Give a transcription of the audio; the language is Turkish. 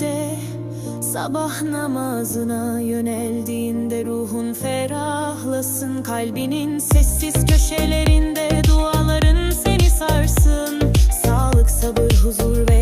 de Sabah namazına yöneldiğinde ruhun ferahlasın Kalbinin sessiz köşelerinde duaların seni sarsın. Sağlık, sabır, huzur ve